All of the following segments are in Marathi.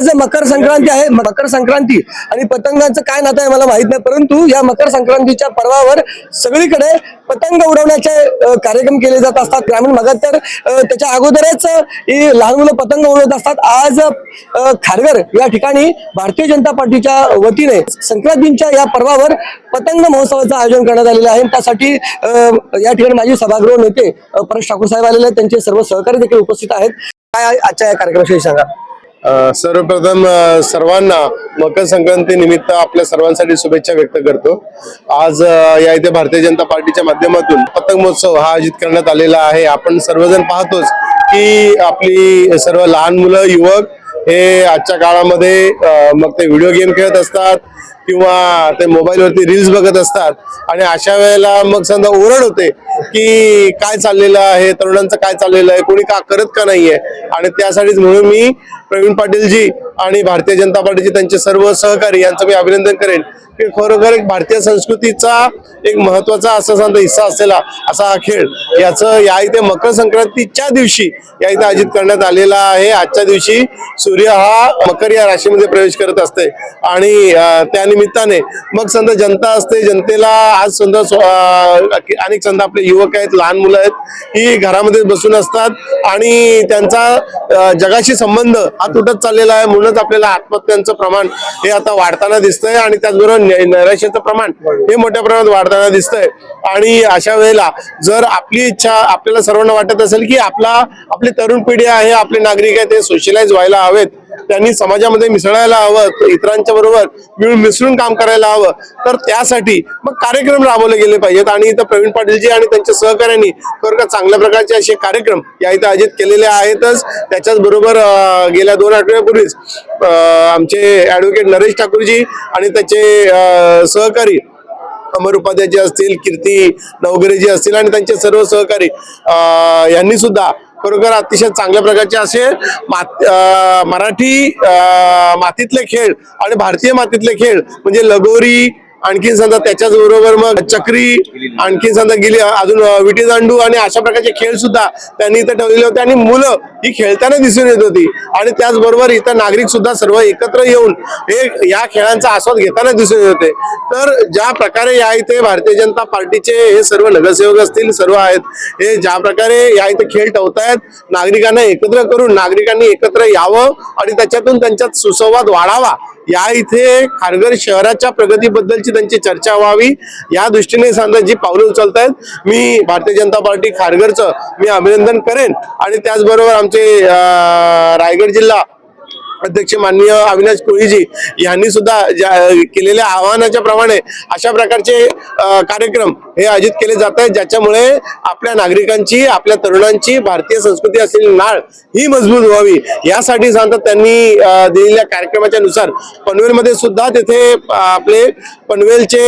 आज मकर संक्रांती आहे मकर संक्रांती आणि पतंगाचं काय नातं आहे मला माहीत नाही परंतु या मकर संक्रांतीच्या पर्वावर सगळीकडे पतंग उडवण्याचे कार्यक्रम केले जात असतात. ग्रामीण भागात तर त्याच्या अगोदरच लहान मुलं पतंग उडवत असतात. आज खारघर या ठिकाणी भारतीय जनता पार्टीच्या वतीने संक्रांतीच्या या पर्वावर पतंग महोत्सवाचं आयोजन करण्यात आलेलं आहे. त्यासाठी या ठिकाणी माझे सभागृह नेते परेश ठाकूर साहेब आलेले आहेत. त्यांचे सर्व सहकारी देखील उपस्थित आहेत. काय आजच्या या कार्यक्रमाविषयी सांगा? सर्वप्रथम सर्वांना मकर संक्रांती निमित्त आपल्या सर्वांसाठी शुभेच्छा व्यक्त करतो. आज या इथे भारतीय जनता पार्टीच्या माध्यमातून पतंग महोत्सव हा आयोजित करण्यात आलेला आहे. आपण सर्वजण पाहतोच की आपली सर्व लहान मुलं युवक हे आजच्या काळामध्ये मग ते व्हिडिओ गेम खेळत असतात. किंवा ते मोबाईलवरती रील्स बघत असतात. आणि अशा वेळेला मग समजा ओरड होते की काय चाललेलं आहे तरुणांचं काय चाललेलं आहे कोणी का करत का नाहीये? आणि त्यासाठीच म्हणून मी प्रवीण पाटीलजी आणि भारतीय जनता पार्टीचे त्यांचे सर्व सहकारी यांचं मी अभिनंदन करेन की खरोखर एक भारतीय संस्कृतीचा एक महत्त्वाचा असा समजा हिस्सा असलेला असा हा खेळ याचं या इथे मकर संक्रांतीच्या दिवशी या इथे आयोजित करण्यात आलेला आहे. आजच्या दिवशी सूर्य हा मकर या राशीमध्ये प्रवेश करत असते. आणि त्यानिमित्त निमित्ताने. मग समजा जनता असते जनतेला आज समजा अनेक समजा आपले युवक आहेत लहान मुलं आहेत ही घरामध्ये बसून असतात. आणि त्यांचा जगाशी संबंध हा तुटत चाललेला आहे म्हणूनच आपल्याला आत्महत्यांचं प्रमाण हे आता वाढताना दिसतंय. आणि त्याचबरोबर नैराश्याचं प्रमाण हे मोठ्या प्रमाणात वाढताना दिसतंय. आणि अशा वेळेला जर आपली इच्छा आपल्याला सर्वांना वाटत असेल की आपला आपली तरुण पिढी आहे आपले नागरिक आहे ते सोशलाइज व्हायला हवेत त्यांनी समाजामध्ये मिसळायला हवं इतरांच्या बरोबर मिळून मिसळून काम करायला हवं. तर त्यासाठी मग कार्यक्रम राबवले गेले पाहिजेत. आणि इथं प्रवीण पाटीलजी आणि त्यांच्या सहकार्यांनी का चांगल्या प्रकारचे असे कार्यक्रम या इथं आयोजित केलेले आहेतच. त्याच्याच बरोबर गेल्या दोन आठवड्यापूर्वीच आमचे ऍडव्होकेट नरेश ठाकूरजी आणि त्याचे सहकारी अमर उपाध्यायजी असतील कीर्ती नवगरेजी असतील आणि त्यांचे सर्व सहकारी यांनी सुद्धा खरोखर अतिशय चांगल्या प्रकारचे असे मात- मराठी मातीतले खेळ आणि भारतीय मातीतले खेळ म्हणजे लगोरी आणखीन समजा त्याच्याच बरोबर मग चक्री आणखीन समजा गेली अजून विटी दांडू आणि अशा प्रकारचे खेळ सुद्धा त्यांनी इथं ठेवलेले होते आणि मुलं ही खेळताना दिसून येत होती. आणि त्याचबरोबर इथं नागरिक सुद्धा सर्व एकत्र येऊन हे या खेळांचा आस्वाद घेताना दिसून येत होते. तर ज्या प्रकारे या इथे भारतीय जनता पार्टीचे हे सर्व नगरसेवक असतील सर्व आहेत हे ज्या प्रकारे या इथे खेळ ठेवतायत नागरिकांना एकत्र करून नागरिकांनी एकत्र यावं आणि त्याच्यातून त्यांच्यात सुसंवाद वाढावा या इथे खारघर शहराच्या प्रगतीबद्दलची त्यांची चर्चा व्हावी. या दृष्टीने समजा जी पावलं उचलतायत मी भारतीय जनता पार्टी खारघरचं मी अभिनंदन करेन. आणि त्याचबरोबर आमचे रायगड जिल्हा अध्यक्ष माननीय अविनाश कोळीजी यांनी सुद्धा ज्या- केलेल्या आवाहनाच्या प्रमाणे अशा प्रकारचे कार्यक्रम हे आयोजित केले जात आहेत ज्याच्यामुळे आपल्या नागरिकांची आपल्या तरुणांची भारतीय संस्कृती असलेली नाळ ही मजबूत व्हावी. यासाठी सांगतात त्यांनी दिलेल्या कार्यक्रमाच्या नुसार पनवेलमध्ये सुद्धा तिथे आपले पनवेलचे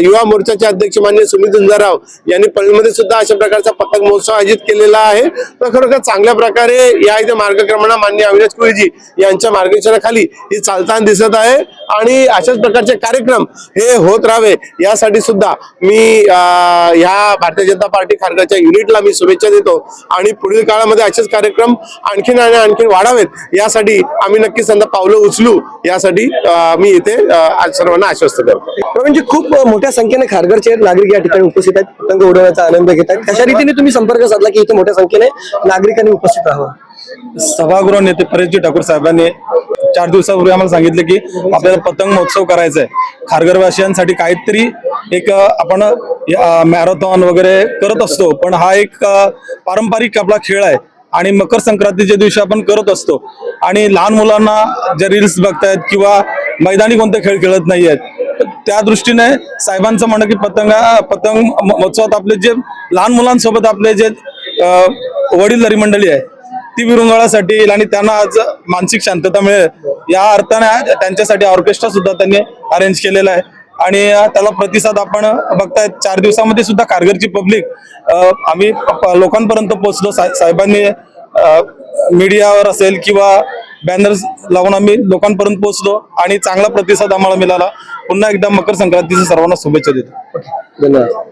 युवा मोर्चाचे अध्यक्ष मान्य सुमित झुंजाराव यांनी पनवेलमध्ये सुद्धा अशा प्रकारचा पतंग महोत्सव आयोजित केलेला आहे. तर खरोखर चांगल्या प्रकारे या इथे मार्गक्रमणा मान्य अविनाश कोळीजी यांच्या मार्गदर्शनाखाली ही चालताना दिसत आहे. आणि अशाच प्रकारचे कार्यक्रम हे होत राहावे यासाठी सुद्धा मी अं, ह्या भारतीय जनता पार्टी खारगडच्या युनिटला मी शुभेच्छा देतो. आणि पुढील काळामध्ये असेच कार्यक्रम आणखीन आणि आणखीन वाढावेत यासाठी आम्ही नक्कीच समजा पावलं उचलू यासाठी मी इथे सर्वांना आश्वस्त करतो. म्हणजे खूप मोठ्या संख्येने खारघरचे नागरिक या ठिकाणी उपस्थित आहेत. पतंग उडवण्याचा आनंद घेत आहेत. कशा रीतीने तुम्ही संपर्क साधला की इथे मोठ्या संख्येने नागरिकांनी उपस्थित राहावं? सभागृह नेते परेशजी ठाकूर साहेबांनी चार दिवसापूर्वी आम्हाला सांगितलं की आपल्याला पतंग महोत्सव करायचा आहे खारघरवासियांसाठी काहीतरी एक आपण मॅरेथॉन वगैरे करत असतो. पण हा एक पारंपरिक आपला खेळ आहे. आणि मकर संक्रांतीच्या दिवशी आपण करत असतो. आणि लहान मुलांना जे रील्स बघतायत किंवा मैदानी कोणते खेळ खेळत नाही आहेत त्या दृष्टीने साहेबांचं म्हणणं की पतंगा पतंग महोत्सवात आपले जे लहान मुलांसोबत आपले जे वडील वडीलधारी मंडळी आहे ती विरंगुळासाठी येईल आणि त्यांना आज मानसिक शांतता मिळेल. या अर्थाने त्यांच्यासाठी ऑर्केस्ट्रा सुद्धा त्यांनी अरेंज केलेला आहे. आणि त्याला प्रतिसाद आपण बघताय चार दिवसामध्ये सुद्धा कारगरची पब्लिक आम्ही लोकांपर्यंत पोहोचलो. साहेबांनी मीडियावर असेल किंवा बॅनर्स लावून आम्ही लोकांपर्यंत पोहोचलो आणि चांगला प्रतिसाद आम्हाला मिळाला. पुन्हा एकदा मकर संक्रांतीच्या सर्वांना शुभेच्छा देतो. धन्यवाद.